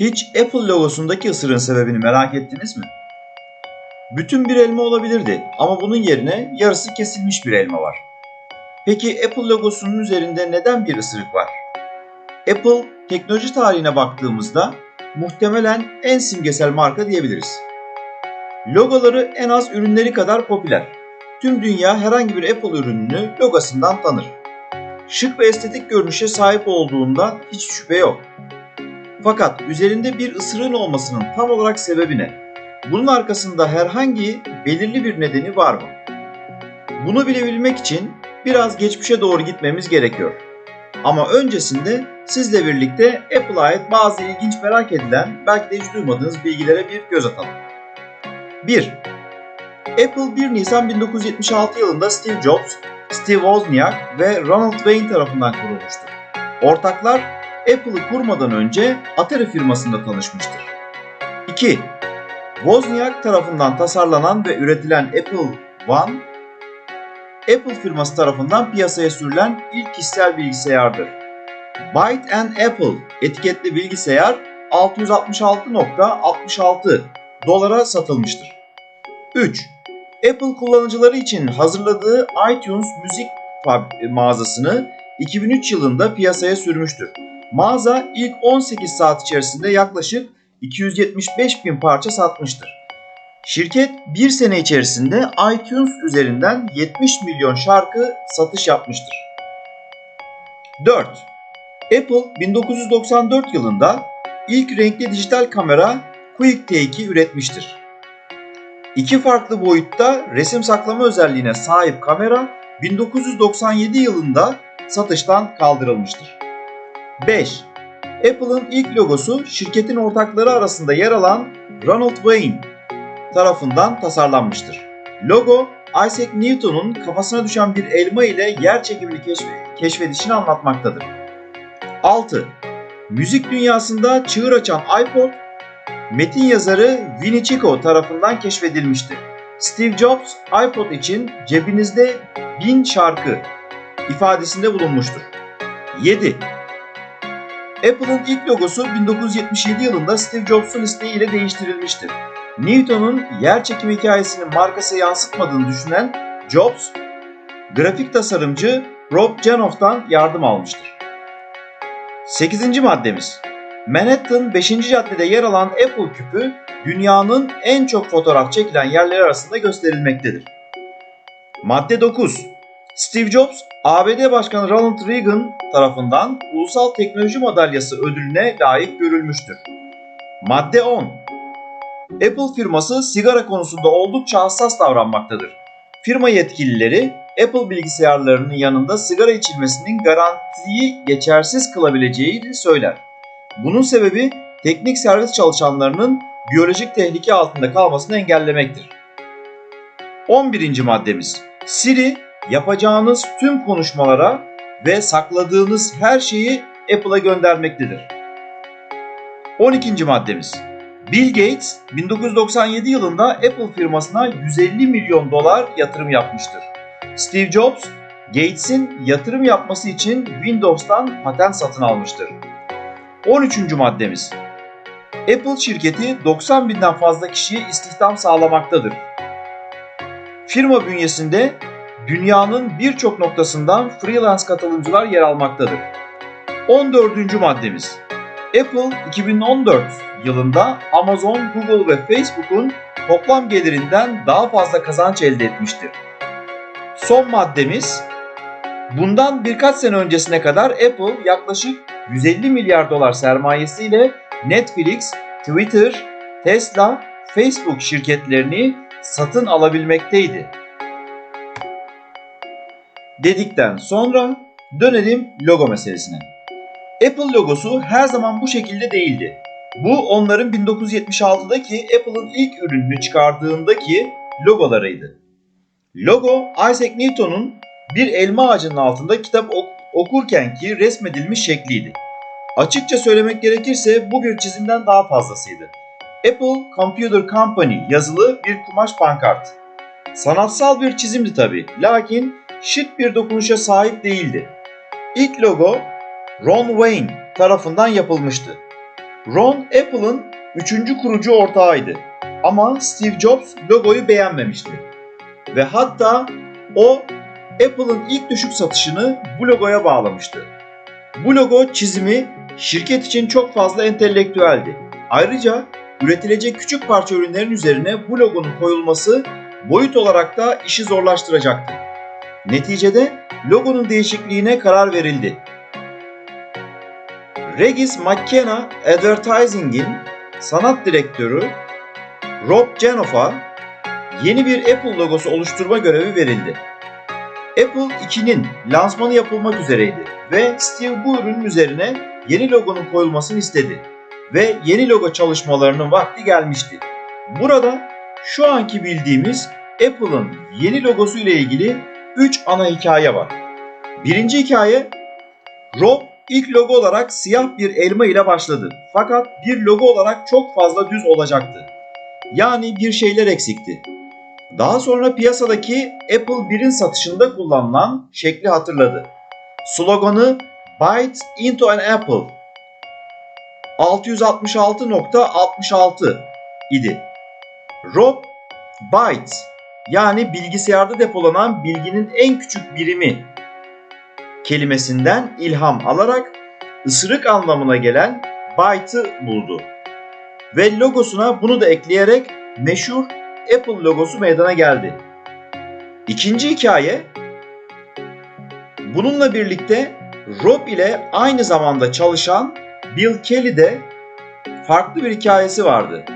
Hiç Apple logosundaki ısırığın sebebini merak ettiniz mi? Bütün bir elma olabilirdi ama bunun yerine yarısı kesilmiş bir elma var. Peki Apple logosunun üzerinde neden bir ısırık var? Apple teknoloji tarihine baktığımızda muhtemelen en simgesel marka diyebiliriz. Logoları en az ürünleri kadar popüler. Tüm dünya herhangi bir Apple ürününü logosundan tanır. Şık ve estetik görünüşe sahip olduğunda hiç şüphe yok. Fakat üzerinde bir ısırığın olmasının tam olarak sebebi ne? Bunun arkasında herhangi belirli bir nedeni var mı? Bunu bilebilmek için biraz geçmişe doğru gitmemiz gerekiyor. Ama öncesinde sizle birlikte Apple'a ait bazı ilginç merak edilen, belki de hiç duymadığınız bilgilere bir göz atalım. 1. Apple 1 Nisan 1976 yılında Steve Jobs, Steve Wozniak ve Ronald Wayne tarafından kurulmuştur. Ortaklar Apple'ı kurmadan önce Atari firmasında tanışmıştır. 2. Wozniak tarafından tasarlanan ve üretilen Apple One, Apple firması tarafından piyasaya sürülen ilk kişisel bilgisayardır. Byte and Apple etiketli bilgisayar 666.66 dolara satılmıştır. 3. Apple kullanıcıları için hazırladığı iTunes müzik mağazasını 2003 yılında piyasaya sürmüştür. Mağaza ilk 18 saat içerisinde yaklaşık 275 bin parça satmıştır. Şirket bir sene içerisinde iTunes üzerinden 70 milyon şarkı satış yapmıştır. 4. Apple 1994 yılında ilk renkli dijital kamera QuickTake'i üretmiştir. İki farklı boyutta resim saklama özelliğine sahip kamera 1997 yılında satıştan kaldırılmıştır. 5. Apple'ın ilk logosu şirketin ortakları arasında yer alan Ronald Wayne tarafından tasarlanmıştır. Logo, Isaac Newton'un kafasına düşen bir elma ile yer çekimini keşfedişini anlatmaktadır. 6. Müzik dünyasında çığır açan iPod, metin yazarı Vinnie Chico tarafından keşfedilmiştir. Steve Jobs, iPod için cebinizde bin şarkı ifadesinde bulunmuştur. 7. Apple'ın ilk logosu 1977 yılında Steve Jobs'un isteğiyle değiştirilmiştir. Newton'un yer çekimi hikayesinin markası yansıtmadığını düşünen Jobs, grafik tasarımcı Rob Janoff'tan yardım almıştır. 8. maddemiz Manhattan 5. caddede yer alan Apple küpü dünyanın en çok fotoğraf çekilen yerleri arasında gösterilmektedir. Madde 9 Steve Jobs, ABD Başkanı Ronald Reagan tarafından Ulusal Teknoloji Madalyası ödülüne layık görülmüştür. Madde 10 Apple firması sigara konusunda oldukça hassas davranmaktadır. Firma yetkilileri Apple bilgisayarlarının yanında sigara içilmesinin garantiyi geçersiz kılabileceğini söyler. Bunun sebebi teknik servis çalışanlarının biyolojik tehlike altında kalmasını engellemektir. 11. maddemiz Siri yapacağınız tüm konuşmalara ve sakladığınız her şeyi Apple'a göndermektedir. 12. maddemiz Bill Gates 1997 yılında Apple firmasına 150 milyon dolar yatırım yapmıştır. Steve Jobs, Gates'in yatırım yapması için Windows'tan patent satın almıştır. 13. maddemiz Apple şirketi 90 binden fazla kişiye istihdam sağlamaktadır. Firma bünyesinde dünyanın birçok noktasından freelance katılımcılar yer almaktadır. 14. maddemiz Apple 2014 yılında Amazon, Google ve Facebook'un toplam gelirinden daha fazla kazanç elde etmiştir. Son maddemiz bundan birkaç sene öncesine kadar Apple yaklaşık 150 milyar dolar sermayesiyle Netflix, Twitter, Tesla, Facebook şirketlerini satın alabilmekteydi. Dedikten sonra dönelim logo meselesine. Apple logosu her zaman bu şekilde değildi. Bu onların 1976'daki Apple'ın ilk ürününü çıkardığındaki logolarıydı. Logo Isaac Newton'un bir elma ağacının altında kitap ok okurken ki resmedilmiş şekliydi. Açıkça söylemek gerekirse bu bir çizimden daha fazlasıydı. Apple Computer Company yazılı bir kumaş pankart. Sanatsal bir çizimdi tabi, lakin şık bir dokunuşa sahip değildi. İlk logo Ron Wayne tarafından yapılmıştı. Ron Apple'ın üçüncü kurucu ortağıydı. Ama Steve Jobs logoyu beğenmemişti. Ve hatta o Apple'ın ilk düşük satışını bu logoya bağlamıştı. Bu logo çizimi şirket için çok fazla entelektüeldi. Ayrıca üretilecek küçük parça ürünlerin üzerine bu logonun koyulması boyut olarak da işi zorlaştıracaktı. Neticede logonun değişikliğine karar verildi. Regis McKenna Advertising'in sanat direktörü Rob Janoff'a yeni bir Apple logosu oluşturma görevi verildi. Apple 2'nin lansmanı yapılmak üzereydi ve Steve bu ürünün üzerine yeni logonun koyulmasını istedi ve yeni logo çalışmalarının vakti gelmişti. Burada şu anki bildiğimiz Apple'ın yeni logosu ile ilgili 3 ana hikaye var. Birinci hikaye Rob ilk logo olarak siyah bir elma ile başladı. Fakat bir logo olarak çok fazla düz olacaktı. Yani bir şeyler eksikti. Daha sonra piyasadaki Apple 1'in satışında kullanılan şekli hatırladı. Sloganı Bite into an Apple 666.66 idi. Rob Byte yani bilgisayarda depolanan bilginin en küçük birimi kelimesinden ilham alarak ısırık anlamına gelen byte'ı buldu. Ve logosuna bunu da ekleyerek meşhur Apple logosu meydana geldi. İkinci hikaye bununla birlikte Rob ile aynı zamanda çalışan Bill Kelly de farklı bir hikayesi vardı.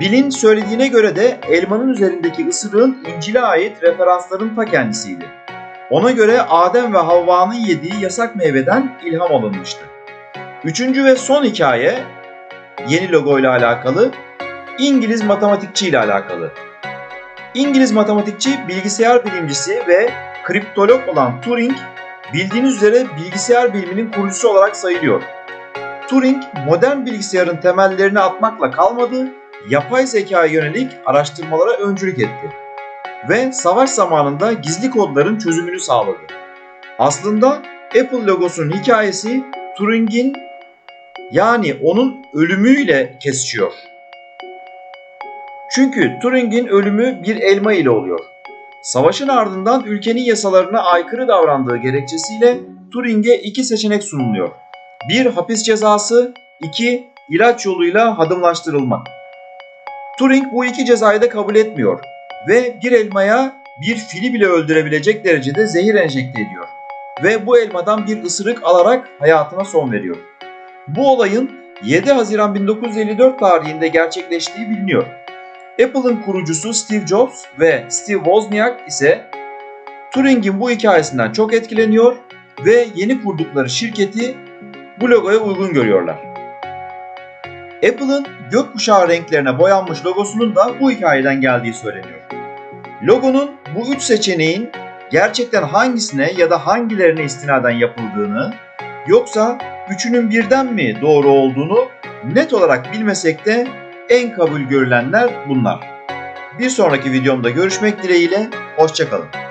Bill'in söylediğine göre de elmanın üzerindeki ısırığın İncil'e ait referansların ta kendisiydi. Ona göre Adem ve Havva'nın yediği yasak meyveden ilham alınmıştı. Üçüncü ve son hikaye yeni logo ile alakalı İngiliz matematikçi ile alakalı. İngiliz matematikçi, bilgisayar bilimcisi ve kriptolog olan Turing bildiğiniz üzere bilgisayar biliminin kurucusu olarak sayılıyor. Turing modern bilgisayarın temellerini atmakla kalmadı, yapay zekaya yönelik araştırmalara öncülük etti ve savaş zamanında gizli kodların çözümünü sağladı. Aslında Apple logosunun hikayesi Turing'in yani onun ölümüyle kesişiyor. Çünkü Turing'in ölümü bir elma ile oluyor. Savaşın ardından ülkenin yasalarına aykırı davrandığı gerekçesiyle Turing'e iki seçenek sunuluyor. Bir hapis cezası, iki ilaç yoluyla hadımlaştırılmak. Turing bu iki cezayı da kabul etmiyor ve bir elmaya bir fili bile öldürebilecek derecede zehir enjekte ediyor. Ve bu elmadan bir ısırık alarak hayatına son veriyor. Bu olayın 7 Haziran 1954 tarihinde gerçekleştiği biliniyor. Apple'ın kurucusu Steve Jobs ve Steve Wozniak ise Turing'in bu hikayesinden çok etkileniyor ve yeni kurdukları şirketi bu logoya uygun görüyorlar. Apple'ın gökkuşağı renklerine boyanmış logosunun da bu hikayeden geldiği söyleniyor. Logonun bu üç seçeneğin gerçekten hangisine ya da hangilerine istinaden yapıldığını yoksa üçünün birden mi doğru olduğunu net olarak bilmesek de en kabul görülenler bunlar. Bir sonraki videomda görüşmek dileğiyle, hoşçakalın.